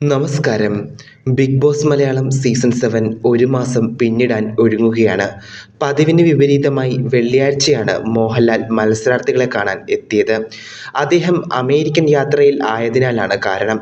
നമസ്കാരം. Bigg Boss Malayalam season seven ഒരു മാസം പിന്നിടാൻ ഒരുങ്ങുകയാണ്. പതിവിന് വിപരീതമായി വെള്ളിയാഴ്ചയാണ് മോഹൻലാൽ മത്സരാർത്ഥികളെ കാണാൻ എത്തിയത്. അദ്ദേഹം അമേരിക്കൻ യാത്രയിൽ ആയതിനാലാണ് കാരണം.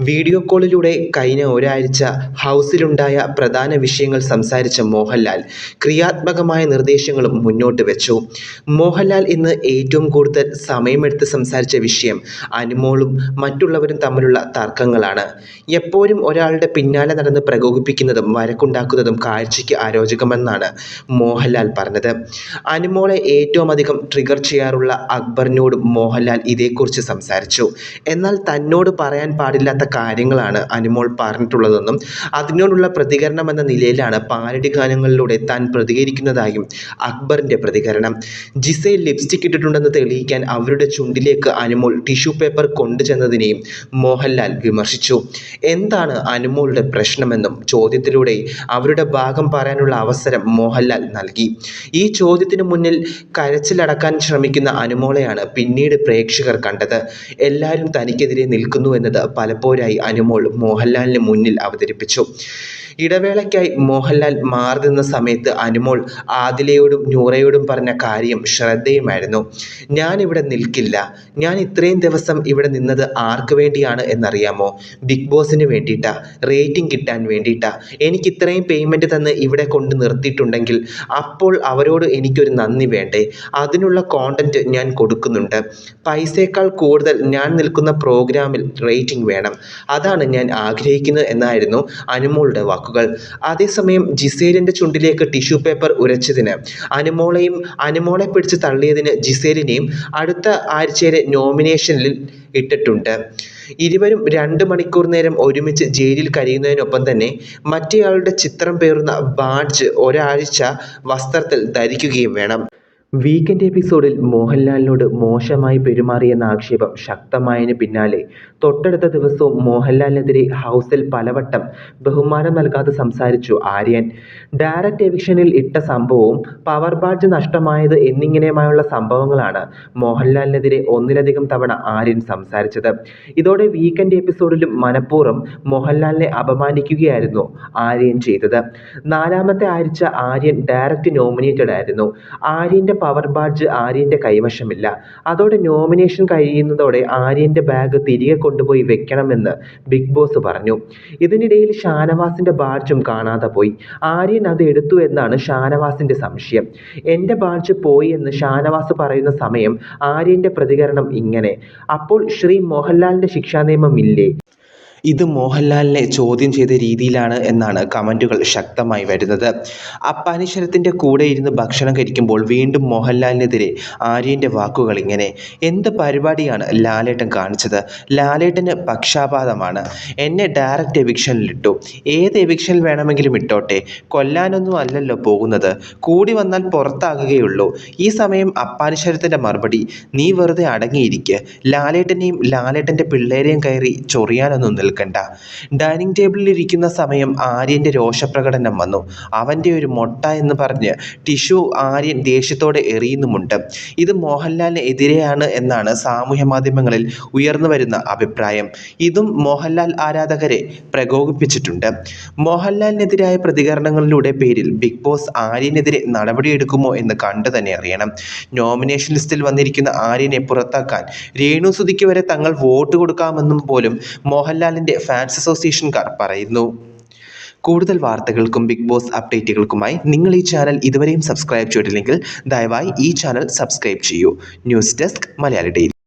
വീഡിയോ കോളിലൂടെ കഴിഞ്ഞ ഒരാഴ്ച ഹൗസിലുണ്ടായ പ്രധാന വിഷയങ്ങൾ സംസാരിച്ച മോഹൻലാൽ ക്രിയാത്മകമായ നിർദ്ദേശങ്ങളും മുന്നോട്ട് വെച്ചു. മോഹൻലാൽ ഇന്ന് ഏറ്റവും കൂടുതൽ സമയമെടുത്ത് സംസാരിച്ച വിഷയം അനുമോളും മറ്റുള്ളവരും തമ്മിലുള്ള തർക്കങ്ങളാണ്. എപ്പോഴും ഒരാളുടെ പിന്നാലെ നടന്ന് പ്രകോപിപ്പിക്കുന്നതും വഴക്കുണ്ടാക്കുന്നതും കാഴ്ചയ്ക്ക് അരോചകമെന്നാണ് മോഹൻലാൽ പറഞ്ഞത്. അനുമോളെ ഏറ്റവും അധികം ട്രിഗർ ചെയ്യാറുള്ള അക്ബറിനോടും മോഹൻലാൽ ഇതേക്കുറിച്ച് സംസാരിച്ചു. എന്നാൽ തന്നോട് പറയാൻ പാടില്ലാത്ത കാര്യങ്ങളാണ് അനുമോൾ പറഞ്ഞിട്ടുള്ളതെന്നും അതിനോടുള്ള പ്രതികരണം എന്ന നിലയിലാണ് പാരഡി ഗാനങ്ങളിലൂടെ താൻ പ്രതികരിക്കുന്നതായും അക്ബറിന്റെ പ്രതികരണം. ജിസയിൽ ലിപ്സ്റ്റിക് ഇട്ടിട്ടുണ്ടെന്ന് തെളിയിക്കാൻ അവരുടെ ചുണ്ടിലേക്ക് അനുമോൾ ടിഷ്യൂ പേപ്പർ കൊണ്ടുചെന്നതിനെയും മോഹൻലാൽ വിമർശിച്ചു. എന്താണ് അനുമോളുടെ പ്രശ്നമെന്നും ചോദ്യത്തിലൂടെ അവരുടെ ഭാഗം പറയാനുള്ള അവസരം മോഹൻലാൽ നൽകി. ഈ ചോദ്യത്തിന് മുന്നിൽ കരച്ചിലടക്കാൻ ശ്രമിക്കുന്ന അനുമോളെയാണ് പിന്നീട് പ്രേക്ഷകർ കണ്ടത്. എല്ലാവരും തനിക്കെതിരെ നിൽക്കുന്നു എന്നത് പലപ്പോഴായി അനുമോൾ മോഹൻലാലിന് മുന്നിൽ അവതരിപ്പിച്ചു. ഇടവേളയ്ക്കായി മോഹൻലാൽ മാറി നിന്ന സമയത്ത് അനുമോൾ ആദിലയോടും നൂറയോടും പറഞ്ഞ കാര്യം ശ്രദ്ധേയമായിരുന്നു. ഇവിടെ നിൽക്കില്ല. ഞാൻ ഇത്രയും ദിവസം ഇവിടെ നിന്നത് ആർക്ക് വേണ്ടിയാണ് എന്നറിയാമോ? ബിഗ് ബോസിന് വേണ്ടിയിട്ടാ റേറ്റിംഗ് കിട്ടാൻ വേണ്ടിയിട്ടാ. എനിക്ക് ഇത്രയും പേയ്മെന്റ് തന്ന് ഇവിടെ കൊണ്ട് നിർത്തിയിട്ടുണ്ടെങ്കിൽ അപ്പോൾ അവരോട് എനിക്കൊരു നന്ദി വേണ്ടേ? അതിനുള്ള കോണ്ടന്റ് ഞാൻ കൊടുക്കുന്നുണ്ട്. പൈസയേക്കാൾ കൂടുതൽ ഞാൻ നിൽക്കുന്ന പ്രോഗ്രാമിൽ റേറ്റിംഗ് വേണം. അതാണ് ഞാൻ ആഗ്രഹിക്കുന്നത് എന്നായിരുന്നു അനുമോളുടെ വാക്കുകൾ. അതേസമയം ജിസേലിന്റെ ചുണ്ടിലേക്ക് ടിഷ്യൂ പേപ്പർ ഉരച്ചതിന് അനുമോളെയും അനുമോളെ പിടിച്ച് തള്ളിയതിന് ജിസേലിനെയും അടുത്ത ആഴ്ചയിലെ നോമിനേഷനിൽ ഇട്ടിട്ടുണ്ട്. ഇരുവരും രണ്ട് മണിക്കൂർ നേരം ഒരുമിച്ച് ജയിലിൽ കഴിയുന്നതിനൊപ്പം തന്നെ മറ്റേയാളുടെ ചിത്രം പേറുന്ന ബാഡ്ജ് ഒരാഴ്ച വസ്ത്രത്തിൽ ധരിക്കുകയും വേണം. വീക്കെൻഡ് എപ്പിസോഡിൽ മോഹൻലാലിനോട് മോശമായി പെരുമാറിയെന്ന ആക്ഷേപം ശക്തമായതിന് പിന്നാലെ തൊട്ടടുത്ത ദിവസവും മോഹൻലാലിനെതിരെ ഹൗസിൽ പലവട്ടം ബഹുമാനം നൽകാതെ സംസാരിച്ചു ആര്യൻ. ഡയറക്റ്റ് എവിക്ഷനിൽ ഇട്ട സംഭവവും പവർ ബാഡ്ജ് നഷ്ടമായത് എന്നിങ്ങനെയുമായുള്ള സംഭവങ്ങളാണ് മോഹൻലാലിനെതിരെ ഒന്നിലധികം തവണ ആര്യൻ സംസാരിച്ചത്. ഇതോടെ വീക്കെൻഡ് എപ്പിസോഡിലും മനഃപൂർവം മോഹൻലാലിനെ അപമാനിക്കുകയായിരുന്നു ആര്യൻ ചെയ്തത്. നാലാമത്തെ ആഴ്ച ആര്യൻ ഡയറക്റ്റ് നോമിനേറ്റഡ് ആയിരുന്നു. ആര്യന്റെ പവർ ബാഡ്ജ് ആര്യന്റെ കൈവശമില്ല. അതോടെ നോമിനേഷൻ കഴിയുന്നതോടെ ആര്യന്റെ ബാഗ് തിരികെ കൊണ്ടുപോയി വെക്കണമെന്ന് ബിഗ് ബോസ് പറഞ്ഞു. ഇതിനിടയിൽ ഷാനവാസിന്റെ ബാഡ്ജും കാണാതെ പോയി. ആര്യൻ അത് എടുത്തു എന്നാണ് ഷാനവാസിന്റെ സംശയം. എന്റെ ബാഡ്ജ് പോയി എന്ന് ഷാനവാസ് പറയുന്ന സമയം ആര്യന്റെ പ്രതികരണം ഇങ്ങനെ. അപ്പോൾ ശ്രീ മോഹൻലാലിന്റെ ശിക്ഷാ നിയമം ഇല്ലേ? ഇത് മോഹൻലാലിനെ ചോദ്യം ചെയ്ത രീതിയിലാണ് എന്നാണ് കമന്റുകൾ ശക്തമായി വരുന്നത്. അപ്പാനിശ്വരത്തിന്റെ കൂടെ ഇരുന്ന് ഭക്ഷണം കഴിക്കുമ്പോൾ വീണ്ടും മോഹൻലാലിനെതിരെ ആര്യന്റെ വാക്കുകൾ ഇങ്ങനെ എന്ത് പരിപാടിയാണ് ലാലേട്ടൻ കാണിച്ചത്? ലാലേട്ടന് പക്ഷാപാതമാണ്. എന്നെ ഡയറക്റ്റ് എവിക്ഷനിലിട്ടു ഏത് എവിക്ഷനിൽ വേണമെങ്കിലും ഇട്ടോട്ടെ. കൊല്ലാനൊന്നും അല്ലല്ലോ പോകുന്നത്. കൂടി വന്നാൽ പുറത്താകുകയുള്ളൂ. ഈ സമയം അപ്പാനിശ്വരത്തിന്റെ മറുപടി നീ വെറുതെ അടങ്ങിയിരിക്കുക ലാലേട്ടനെയും ലാലേട്ടന്റെ പിള്ളേരെയും കയറി ചൊറിയാനൊന്നും നിൽക്കണ്ട. ഡൈനിങ് ടേബിളിൽ ഇരിക്കുന്ന സമയം ആര്യന്റെ രോഷപ്രകടനം വന്നു. അവന്റെ ഒരു മൊട്ട എന്ന് പറഞ്ഞ് ടിഷു ആര്യൻ ദേഷ്യത്തോടെ എറിയുന്നുമുണ്ട്. ഇത് മോഹൻലാലിന് എതിരെയാണ് എന്നാണ് സാമൂഹ്യ മാധ്യമങ്ങളിൽ ഉയർന്നു വരുന്ന അഭിപ്രായം. ഇതും മോഹൻലാൽ ആരാധകരെ പ്രകോപിപ്പിച്ചിട്ടുണ്ട്. മോഹൻലാലിനെതിരായ പ്രതികരണങ്ങളിലൂടെ പേരിൽ ബിഗ് ബോസ് ആര്യനെതിരെ നടപടിയെടുക്കുമോ എന്ന് കണ്ടു തന്നെ അറിയണം. നോമിനേഷൻ ലിസ്റ്റിൽ വന്നിരിക്കുന്ന ആര്യനെ പുറത്താക്കാൻ രേണു സുധിക്ക് വരെ തങ്ങൾ വോട്ട് കൊടുക്കാമെന്നും പോലും മോഹൻലാലിന്റെ ഫാൻസ് അസോസിയേഷൻകാർ പറയുന്നു. കൂടുതൽ വാർത്തകൾക്കും ബിഗ് ബോസ് അപ്ഡേറ്റുകൾക്കുമായി നിങ്ങൾ ഈ ചാനൽ ഇതുവരെയും സബ്സ്ക്രൈബ് ചെയ്തിട്ടില്ലെങ്കിൽ ദയവായി ഈ ചാനൽ സബ്സ്ക്രൈബ് ചെയ്യൂ. News desk Malayali daily.